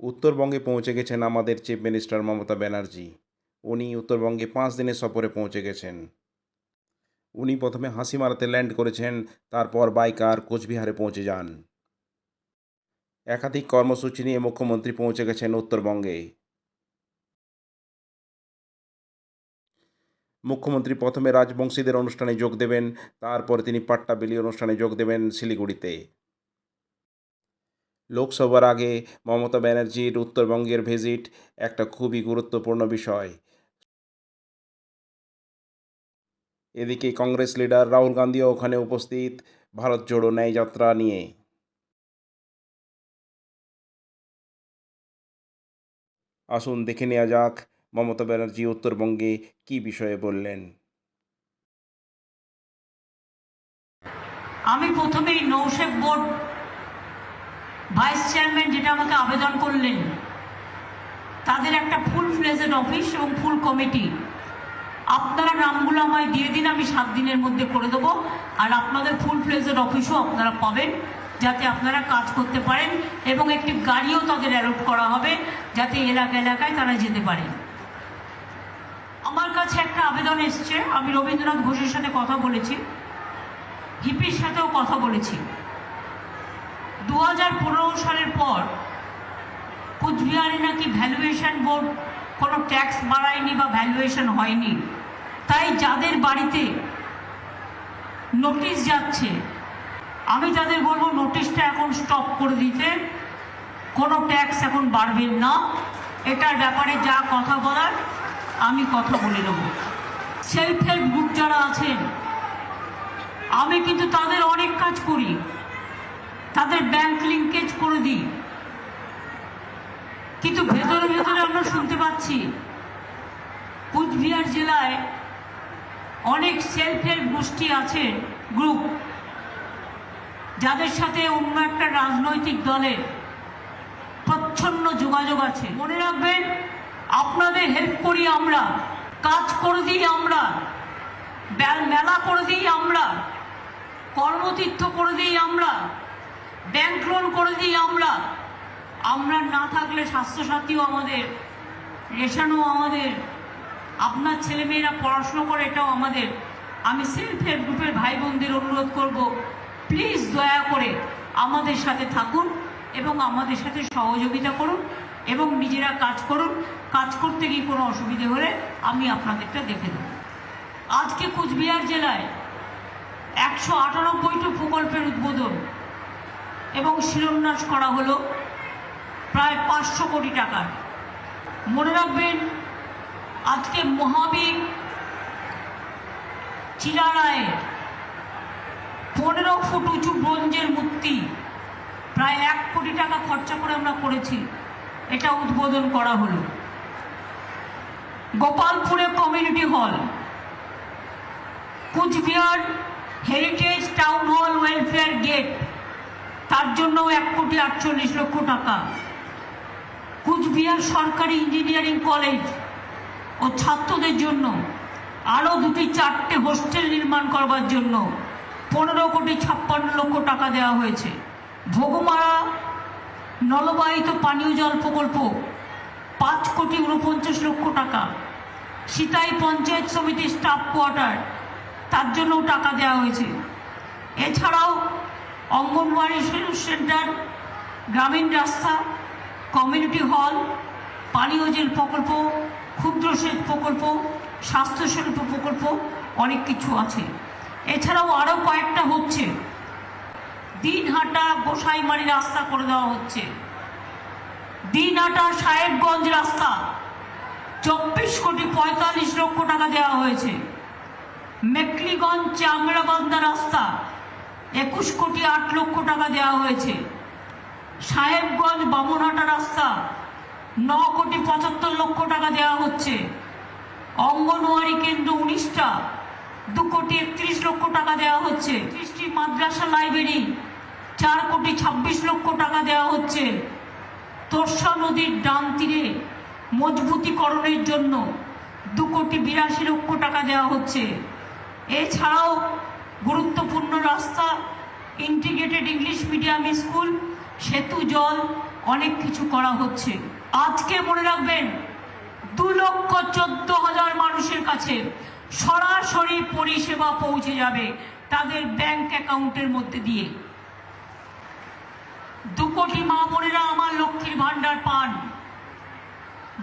উত্তরবঙ্গে পৌঁছে গেছেন আমাদের চিফ মিনিস্টার মমতা ব্যানার্জি। উনি উত্তরবঙ্গে পাঁচ দিনের সফরে পৌঁছে গেছেন। উনি প্রথমে হাসিমারাতে ল্যান্ড করেছেন, তারপর বাইকার কোচবিহারে পৌঁছে যান। একাধিক কর্মসূচি নিয়ে মুখ্যমন্ত্রী পৌঁছে গেছেন উত্তরবঙ্গে। মুখ্যমন্ত্রী প্রথমে রাজবংশীদের অনুষ্ঠানে যোগ দেবেন, তারপর তিনি পাট্টাবেলি অনুষ্ঠানে যোগ দেবেন শিলিগুড়িতে। লোকসভার আগে মমতা ব্যানার্জির উত্তরবঙ্গের ভিজিট একটা খুবই গুরুত্বপূর্ণ বিষয়। এদিকে কংগ্রেস লিডার রাহুল গান্ধীও ওখানে উপস্থিত, ভারত জোড়ো ন্যায় যাত্রা নিয়ে। আসুন দেখে নেওয়া যাক মমতা ব্যানার্জি উত্তরবঙ্গে কী বিষয়ে বললেন? আমি প্রথমেই নৌশেপ বোর্ড ভাইস চেয়ারম্যান যেটা আমাকে আবেদন করলেন, তাদের একটা ফুল ফ্লেজেড অফিস এবং ফুল কমিটি। আপনারা নামগুলো আমায় দিয়ে দিন, আমি সাত দিনের মধ্যে করে দেবো। আর আপনাদের ফুল ফ্লেজেড অফিসও আপনারা পাবেন, যাতে আপনারা কাজ করতে পারেন এবং একটি গাড়িও তাদের অ্যালোট করা হবে, যাতে এলাকা এলাকায় তারা যেতে পারেন আমার কাছে একটা আবেদন এসছে। আমি রবীন্দ্রনাথ ঘোষের সাথে কথা বলেছি। হিপির সাথেও কথা বলেছি। দু হাজার পনেরো সালের পর কুচবিহারে নাকি ভ্যালুয়েশন বোর্ড কোনো ট্যাক্স বাড়ায়নি বা ভ্যালুয়েশন হয়নি। তাই যাদের বাড়িতে নোটিশ যাচ্ছে, আমি তাদের বলব নোটিশটা এখন স্টপ করে দিতে। কোনো ট্যাক্স এখন বাড়বেন না। এটার ব্যাপারে যা কথা বলার আমি কথা বলে নেব। সেলফ হেল্প গ্রুপ যারা আছেন, আমি কিন্তু তাদের অনেক কাজ করি। তাদের ব্যাংক লিঙ্কেজ করে দিই। কিন্তু ভেতরে ভেতরে আমরা শুনতে পাচ্ছি, কুচবিহার জেলায় অনেক সেলফ হেল্প গোষ্ঠী আছে গ্রুপ যাদের সাথে অন্য একটা রাজনৈতিক দলের প্রচ্ছন্ন যোগাযোগ আছে। মনে রাখবেন আপনাদের হেল্প করি আমরা, কাজ করে দিই আমরা মেলা করে দিই আমরা, কর্মতীর্থ করে দিই আমরা ব্যাংক লোন করে দিই আমরা। আমরা না থাকলে স্বাস্থ্যসাথীও আমাদের, রেশনও আমাদের, আপনার ছেলেমেয়েরা পড়াশুনো করে এটাও আমাদের। আমি সেলফ হেল্প গ্রুপের ভাই বোনদের অনুরোধ করব প্লিজ দয়া করে আমাদের সাথে থাকুন। এবং আমাদের সাথে সহযোগিতা করুন এবং নিজেরা কাজ করুন। কাজ করতে গিয়ে কোনো অসুবিধে হলে আমি আপনাদেরটা দেখে দেবো আজকে কুচবিহার জেলায় একশো আটানব্বইটি প্রকল্পের উদ্বোধন এবং শিলান্যাস করা হলো প্রায় পাঁচশো কোটি টাকার। মনে রাখবেন, আজকে মহাবীর চিলারায়ের পনেরো ফুট উঁচু ব্রোঞ্জের মূর্তি প্রায় এক কোটি টাকা খরচা করে আমরা করেছি। এটা উদ্বোধন করা হলো। গোপালপুরে community hall. Coochbehar heritage town hall welfare gate. তার জন্য এক কোটি আটচল্লিশ লক্ষ টাকা। কুচবিহার সরকারি ইঞ্জিনিয়ারিং কলেজ ও ছাত্রদের জন্য আরও দুটি চারটে হোস্টেল নির্মাণ করবার জন্য পনেরো কোটি ছাপ্পান্ন লক্ষ টাকা দেওয়া হয়েছে। ভোগমারা, নলবাহিত পানীয় জল প্রকল্প, পাঁচ কোটি উনপঞ্চাশ লক্ষ টাকা। সিতাই পঞ্চায়েত সমিতির স্টাফ কোয়ার্টার তার জন্যও টাকা দেওয়া হয়েছে। এছাড়াও অঙ্গনওয়াড়ি সেন্টার, গ্রামীণ রাস্তা, কমিউনিটি হল, পানীয় জল প্রকল্প, ক্ষুদ্র সেচ প্রকল্প, স্বাস্থ্য শিল্প প্রকল্প, অনেক কিছু আছে। এছাড়াও আরও কয়েকটা হচ্ছে। দিনহাটা গোসাইমারি রাস্তা করে দেওয়া হচ্ছে। দিনহাটা সাহেবগঞ্জ রাস্তা। চব্বিশ কোটি পঁয়তাল্লিশ লক্ষ টাকা দেওয়া হয়েছে। মেকলিগঞ্জ চাংড়াবান্ধা রাস্তা। একুশ কোটি আট লক্ষ টাকা দেওয়া হয়েছে। সাহেবগঞ্জ বামনহাটা রাস্তা। ন কোটি পঁচাত্তর লক্ষ টাকা দেওয়া হচ্ছে। অঙ্গনওয়াড়ি কেন্দ্র উনিশটা। দু কোটি একত্রিশ লক্ষ টাকা দেওয়া হচ্ছে। ত্রিশটি মাদ্রাসা লাইব্রেরি। চার কোটি ছাব্বিশ লক্ষ টাকা দেওয়া হচ্ছে। তোরসা নদীর ডান তীরে মজবুতিকরণের জন্য দু কোটি বিরাশি লক্ষ টাকা দেওয়া হচ্ছে। এছাড়াও গুরুত্বপূর্ণ রাস্তা ইন্টিগ্রেটেড ইংলিশ মিডিয়াম স্কুল সেতু, জল, অনেক কিছু করা হচ্ছে। আজকে মনে রাখবেন, দু লক্ষ চোদ্দ হাজার মানুষের কাছে সরাসরি পরিষেবা পৌঁছে যাবে তাদের ব্যাংক অ্যাকাউন্টের মধ্যে দিয়ে। দু কোটি মা বোনেরা আমার লক্ষ্মীর ভাণ্ডার পান।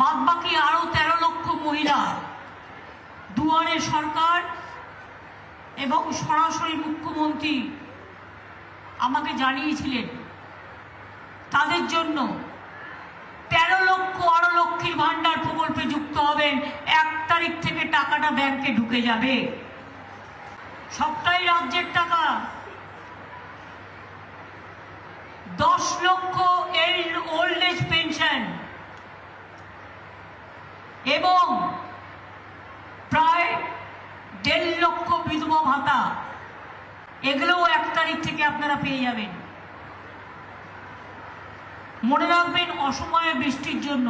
বাদ বাকি আরও তেরো লক্ষ মহিলা, দুয়ারে সরকার এবং সরাসরি মুখ্যমন্ত্রী আমাকে জানিয়েছিলেন, তাদের জন্য তেরো লক্ষ, আরও লক্ষ্মীর ভাণ্ডার প্রকল্পে যুক্ত হবেন। এক তারিখ থেকে টাকাটা ব্যাংকে ঢুকে যাবে। সবটাই রাজ্যের টাকা। দশ লক্ষ ওল্ড এজ পেনশন এবং প্রায় দেড় লক্ষ বিধবা ভাতা। এগুলোও এক তারিখ থেকে আপনারা পেয়ে যাবেন। মনে রাখবেন অসময়ে বৃষ্টির জন্য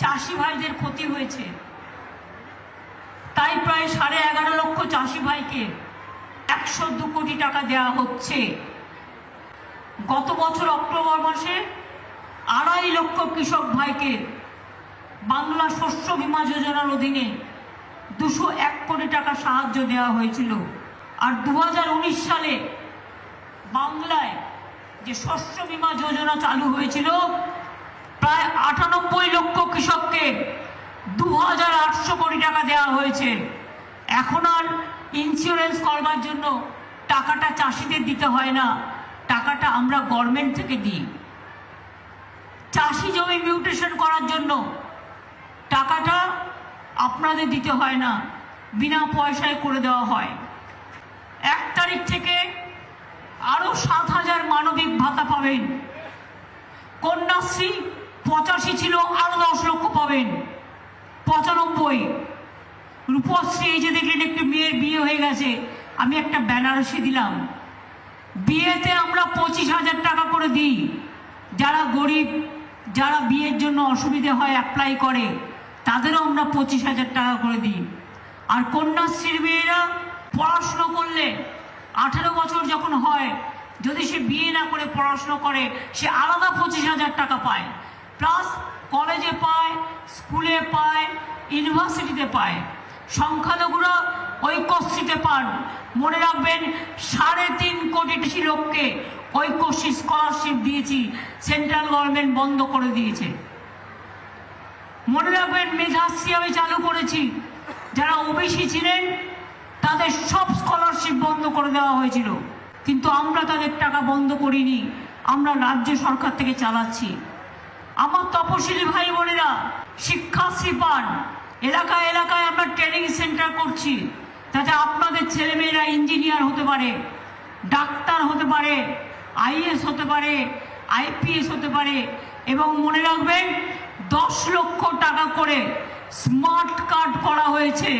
চাষি ভাইদের ক্ষতি হয়েছে। তাই প্রায় সাড়ে এগারো লক্ষ চাষি ভাইকে একশো দু কোটি টাকা দেওয়া হচ্ছে। গত বছর অক্টোবর মাসে আড়াই লক্ষ কৃষক ভাইকে বাংলা শস্য বীমা যোজনার অধীনে দুশো এক কোটি টাকা সাহায্য দেওয়া হয়েছিল। আর দু হাজার উনিশ সালে বাংলায় যে শস্য বীমা যোজনা চালু হয়েছিল, প্রায় আটানব্বই লক্ষ কৃষককে দু হাজার আটশো কোটি টাকা দেওয়া হয়েছে। এখন আর ইন্স্যুরেন্স করবার জন্য টাকাটা চাষিদের দিতে হয় না। টাকাটা আমরা গভর্নমেন্ট থেকে দিই। চাষি জমি মিউটেশন করার জন্য টাকাটা আপনাদের দিতে হয় না, বিনা পয়সায় করে দেওয়া হয়। এক তারিখ থেকে আরও সাত হাজার মানবিক ভাতা পাবেন। কন্যাশ্রী পঁচাশি ছিল আরও দশ লক্ষ পাবেন। পঁচানব্বই। রূপশ্রী এই যে দেখলেন, একটু মেয়ের বিয়ে হয়ে গেছে। আমি একটা বেনারসি দিলাম। বিয়েতে আমরা পঁচিশ হাজার টাকা করে দিই। যারা গরিব, যারা বিয়ের জন্য অসুবিধে হয় অ্যাপ্লাই করে, তাদেরও আমরা পঁচিশ হাজার টাকা করে দিই। আর কন্যাশ্রীর মেয়েরা পড়াশুনো করলে আঠেরো বছর যখন হয়, যদি সে বিয়ে না করে পড়াশুনো করে, সে আলাদা পঁচিশ হাজার টাকা পায়। প্লাস কলেজে পায় স্কুলে পায় ইউনিভার্সিটিতে পায়। সংখ্যালঘুরা ঐক্যশ্রীতে পান। মনে রাখবেন, সাড়ে তিন কোটি বেশি লোককে ঐক্যশ্রী স্কলারশিপ দিয়েছি সেন্ট্রাল গভর্নমেন্ট বন্ধ করে দিয়েছে। মনে রাখবেন মেধাশ্রী আমি চালু করেছি। যারা ওবিসি ছিলেন, তাদের সব স্কলারশিপ বন্ধ করে দেওয়া হয়েছিল। কিন্তু আমরা তাদের টাকা বন্ধ করিনি। আমরা রাজ্য সরকার থেকে চালাচ্ছি। আমার তপশিলি ভাই বোনেরা, শিক্ষাশ্রী পান। এলাকায় এলাকায় আমরা ট্রেনিং সেন্টার করছি। যাতে আপনাদের ছেলেমেয়েরা ইঞ্জিনিয়ার হতে পারে, ডাক্তার হতে পারে, আইএস হতে পারে, আইপিএস হতে পারে, এবং মনে রাখবেন, দশ লক্ষ টাকা করে স্মার্ট কার্ড করা হয়েছে।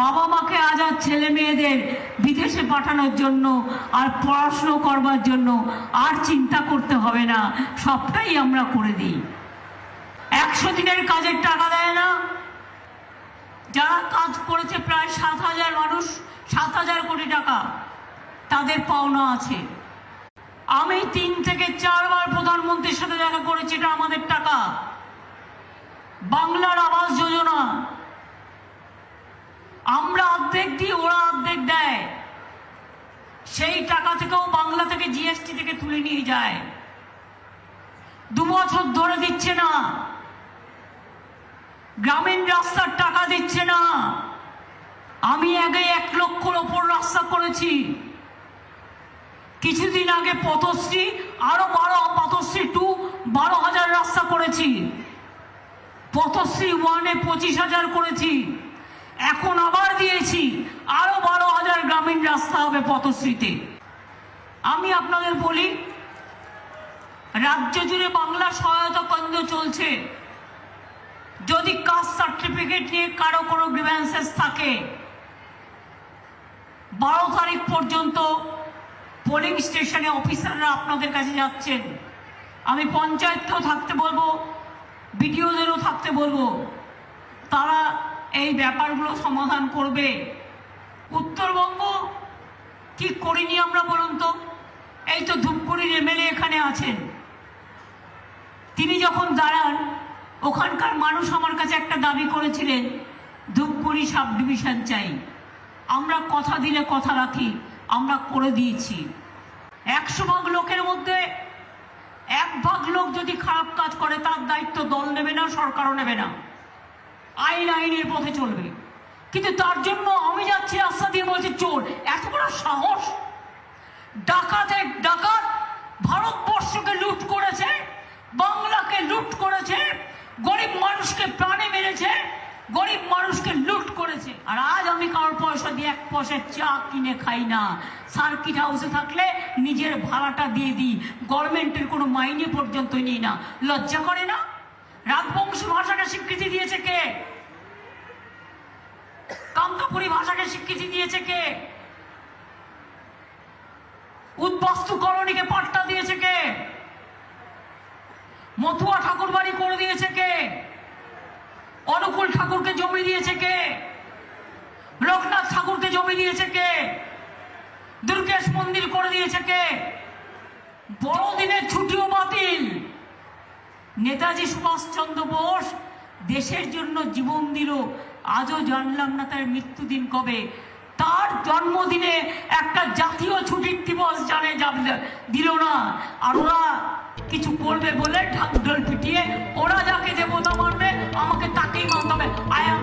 বাবা মাকে আজ আর ছেলে মেয়েদের বিদেশে পাঠানোর জন্য আর পড়াশুনো করবার জন্য আর চিন্তা করতে হবে না, সবটাই আমরা করে দিই। একশো দিনের কাজের টাকা দেয় না যারা কাজ করেছে প্রায় সাত হাজার মানুষ, সাত হাজার কোটি টাকা, তাদের পাওনা আছে। আমি তিন থেকে চারবার প্রধানমন্ত্রীর সাথে দেখা করেছি, এটা আমাদের টাকা। বাংলার আবাস যোজনা। আমরা অর্ধেক দিই ওরা অর্ধেক দেয়। সেই টাকা থেকেও বাংলা থেকে জিএসটি থেকে তুলে নিয়ে যায়। দু বছর ধরে দিচ্ছে না। গ্রামীণ রাস্তার টাকা দিচ্ছে না। আমি আগে এক লক্ষর ওপর রাস্তা করেছি। কিছুদিন আগে পথশ্রী, আরও বারো পথশ্রী, টু বারো হাজার রাস্তা করেছি। পথশ্রী ওয়ানে পঁচিশ হাজার করেছি। এখন আবার দিয়েছি, আরও বারো হাজার গ্রামীণ রাস্তা হবে পথশ্রীতে। আমি আপনাদের বলি, রাজ্য জুড়ে বাংলা সহায়তা কেন্দ্র চলছে। যদি কাস্ট সার্টিফিকেট নিয়ে কারও কোনো গ্রিভ্যান্সেস থাকে, বারো তারিখ পর্যন্ত পোলিং স্টেশনে অফিসাররা আপনাদের কাছে যাচ্ছেন। আমি পঞ্চায়েতকেও থাকতে বলব, বিডিওদেরও থাকতে বলব, তারা এই ব্যাপারগুলো সমাধান করবে। উত্তরবঙ্গ কি করিনি আমরা বলুন তো, এই তো ধূপগুড়ির এমএলএ এখানে আছেন। তিনি যখন দাঁড়ান ওখানকার মানুষ আমার কাছে একটা দাবি করেছিলেন, ধূপগুড়ি সাব ডিভিশন চাই। আমরা কথা দিলে কথা রাখি, আমরা করে দিয়েছি। একশো ভাগ লোকের মধ্যে, এক ভাগ লোক যদি খারাপ কাজ করে, তার দায়িত্ব দল নেবে না, সরকারও নেবে না। আইন আইনের পথে চলবে। কিন্তু তার জন্য আমি যাচ্ছি রাস্তা দিয়ে বলছি, চোর, এত বড় সাহস! ডাকাতে ডাকাত ভারতবর্ষকে লুট করেছে, বাংলাকে লুট করেছে গরিব মানুষকে প্রাণে মেরেছে গরিব মানুষকে লুট করেছে আর আজ আমি কারোর পয়সা এক পয়সার চা কিনে খাই না। সার্কিট হাউসে থাকলে নিজের ভাড়াটা দিয়ে দিই। গভর্নমেন্টের কোনো মাইনে পর্যন্ত নিই না। লজ্জা করে না? রাজবংশী ভাষাকে স্বীকৃতি দিয়েছে কে? কাঙ্কাপুরি ভাষাকে স্বীকৃতি দিয়েছে কে? উদ্বাস্তু কলোনিকে পাট্টা দিয়েছে কে? মথুয়া ঠাকুর বাড়ি করে দিয়েছে কে? অনুকূল ঠাকুরকে জমি দিয়েছে কে? লোকনাথ ঠাকুরকে জমি দিয়েছে কে? দুর্গেশ মন্দির করে দিয়েছে কে? বড়দিনের ছুটিও বাতিল। নেতাজি সুভাষচন্দ্র বোস দেশের জন্য জীবন দিল। আজও জানলাম না তার মৃত্যুদিন কবে। তার জন্মদিনে একটা জাতীয় ছুটির দিবস জানে দিল না। আর ওরা কিছু করবে বলে ঢাক ঢোল পিটিয়ে, ওরা যাকে দেবতা মানবে, আমাকে তাকেই মানতে হবে। I M